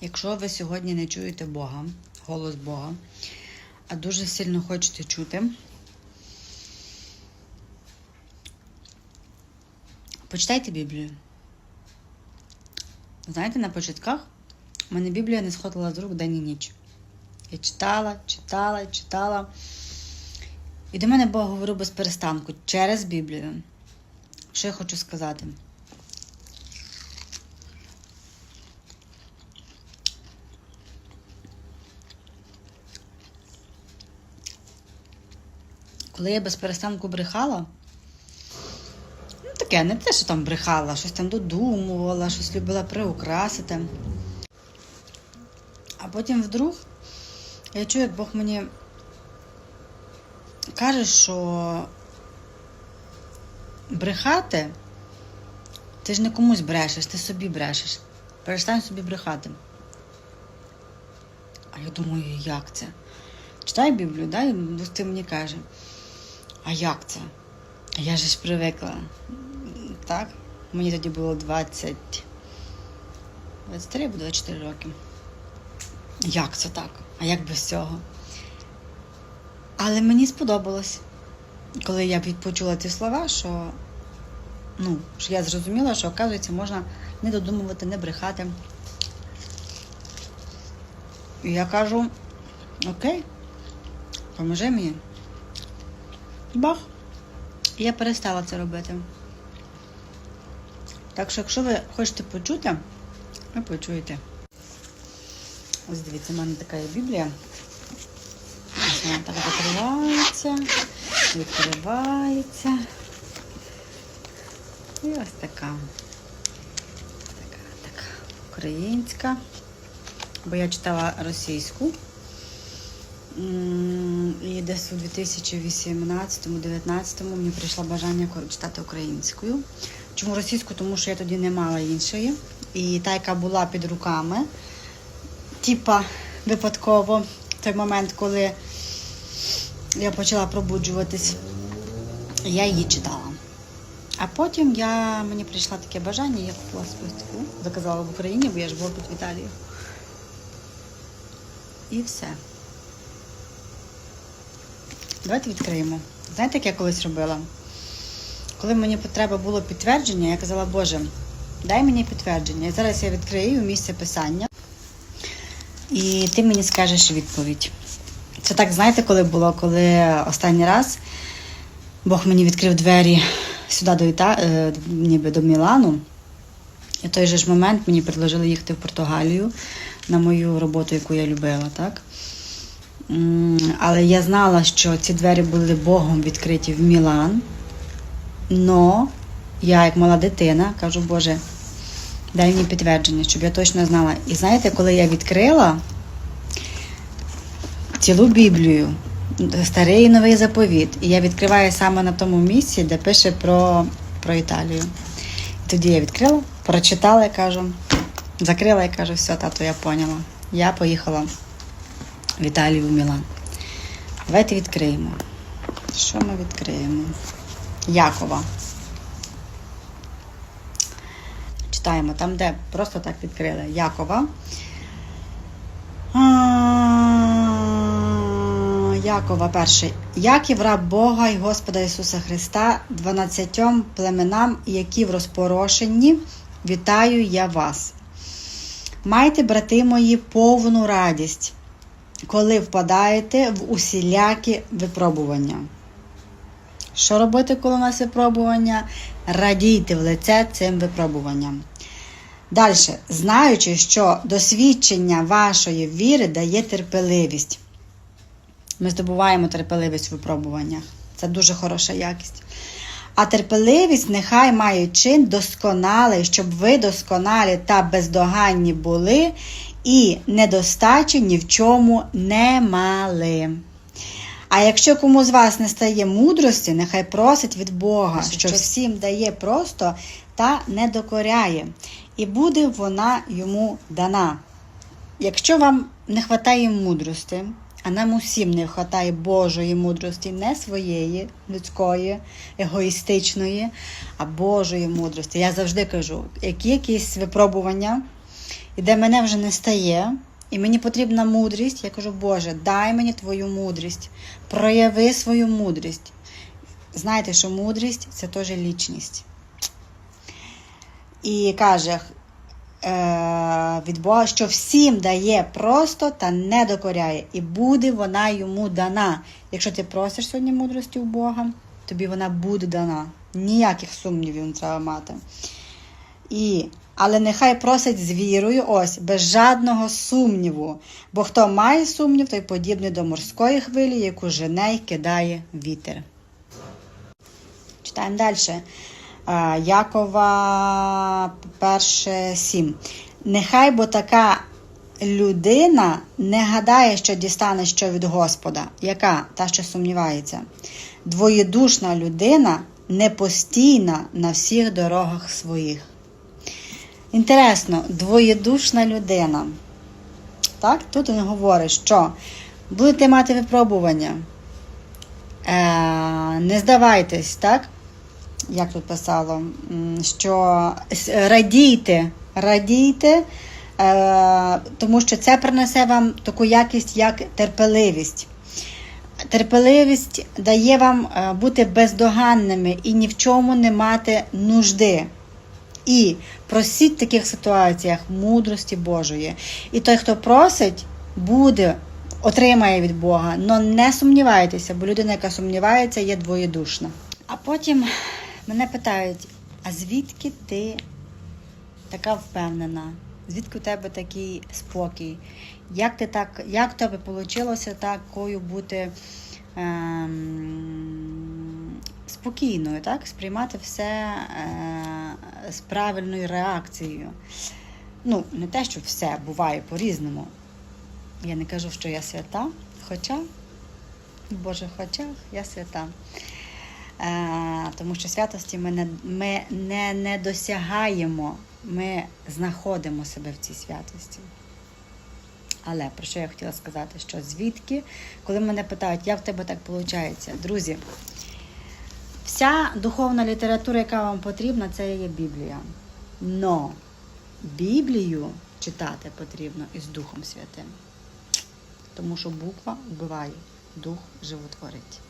Якщо ви сьогодні не чуєте Бога, голос Бога, а дуже сильно хочете чути, почитайте Біблію. Знаєте, на початках в мене Біблія не сходила з рук день і ніч. Я читала, читала, читала. І до мене Бог говорив без перестанку через Біблію. Що я хочу сказати? Коли я без перестанку брехала, ну таке, не те, що там брехала, щось там додумувала, щось любила приукрасити. А потім вдруг я чую, як Бог мені каже, що брехати ти ж не комусь брешеш, ти собі брешеш. Перестань собі брехати. А я думаю, як це? Читай Біблію, да, і ти мені каже. А як це? Я ж привикла. Так? Мені тоді було 20. 23 або 24 роки. Як це так? А як без цього? Але мені сподобалось, коли я почула ці слова, що, ну, що я зрозуміла, що, оказується, можна не додумувати, не брехати. І я кажу: окей, поможи мені. Бах. Я перестала це робити. Так що, якщо ви хочете почути, ви почуєте. Ось дивіться, в мене така є Біблія. Ось вона так закривається, відкривається. І ось така. Така, така українська. Бо я читала російську. І десь у 2018-2019 мені прийшло бажання читати українською. Чому російську? Тому що я тоді не мала іншої. І та, яка була під руками, типа випадково, той момент, коли я почала пробуджуватись, я її читала. А потім я, мені прийшло таке бажання, я купила списку, заказала в Україні, бо я ж була в Італії. І все. Давайте відкриємо. Знаєте, як я колись робила? Коли мені потреба було підтвердження, я казала, Боже, дай мені підтвердження. І зараз я відкрию місце писання, і ти мені скажеш відповідь. Це так, знаєте, коли було, коли останній раз Бог мені відкрив двері сюди до Іта... е, ніби до Мілану. І в той же ж момент мені предложили їхати в Португалію на мою роботу, яку я любила, так? Але я знала, що ці двері були Богом відкриті в Мілан. Но я, як мала дитина, кажу, Боже, дай мені підтвердження, щоб я точно знала. І знаєте, коли я відкрила цілу Біблію, старий і новий заповіт, і я відкриваю саме на тому місці, де пише про, про Італію. Тоді я відкрила, прочитала і кажу, закрила і кажу, все, тато, я поняла. Я поїхала в Італію Мілан. Давайте відкриємо. Що ми відкриємо? Якова. Читаємо там, де просто так відкрили. Якова. Якова перший. Яків раб Бога і Господа Ісуса Христа, дванадцятьом племенам, які в розпорошенні, вітаю я вас. Майте, брати мої, повну радість, коли впадаєте в усілякі випробування. Що робити, коли у нас випробування? Радійте в лице цим випробуванням. Далі, знаючи, що досвідчення вашої віри дає терпеливість. Ми здобуваємо терпеливість в випробуваннях. Це дуже хороша якість. А терпеливість нехай має чин досконалий, щоб ви досконалі та бездоганні були і недостачі ні в чому не мали. А якщо кому з вас не стає мудрості, нехай просить від Бога, що всім дає просто та не докоряє, і буде вона йому дана. Якщо вам не вистачає мудрості, а нам усім не вистачає Божої мудрості, не своєї, людської, егоїстичної, а Божої мудрості. Я завжди кажу, які якісь випробування, і де мене вже не стає, і мені потрібна мудрість, я кажу, Боже, дай мені твою мудрість, прояви свою мудрість. Знаєте, що мудрість це теж лічність. І каже е, від Бога, що всім дає просто та не докоряє, і буде вона йому дана. Якщо ти просиш сьогодні мудрості у Бога, тобі вона буде дана. Ніяких сумнівів не треба мати. І, але нехай просить з вірою, ось, без жадного сумніву. Бо хто має сумнів, той подібний до морської хвилі, яку жене й кидає вітер. Читаємо далі. Якова 1, 7. Нехай бо така людина не гадає, що дістане що від Господа. Яка? Та, що сумнівається. Двоєдушна людина непостійна на всіх дорогах своїх. Інтересно, двоєдушна людина. Так, тут він говорить, що будете мати випробування. Е, не здавайтесь, так? Як тут писало, що радійте, радійте, е, тому що це принесе вам таку якість, як терпеливість. Терпеливість дає вам е, бути бездоганними і ні в чому не мати нужди. І просіть в таких ситуаціях мудрості Божої. І той, хто просить, буде, отримає від Бога. Но не сумнівайтеся, бо людина, яка сумнівається, є двоєдушна. А потім мене питають: а звідки ти така впевнена? Звідки у тебе такий спокій? Як ти так, як тебе вийшло такою бути ем, спокійною, так? сприймати все е, з правильною реакцією? Ну, не те, що все буває по-різному. Я не кажу, що я свята, хоча, в Божих очах я свята. Е, тому що святості ми не, ми не, не досягаємо, ми знаходимо себе в цій святості. Але про що я хотіла сказати? Що звідки, коли мене питають, як в тебе так виходить? Друзі, вся духовна література, яка вам потрібна, це є Біблія. Но Біблію читати потрібно із Духом Святим. Тому що буква вбиває, дух животворить.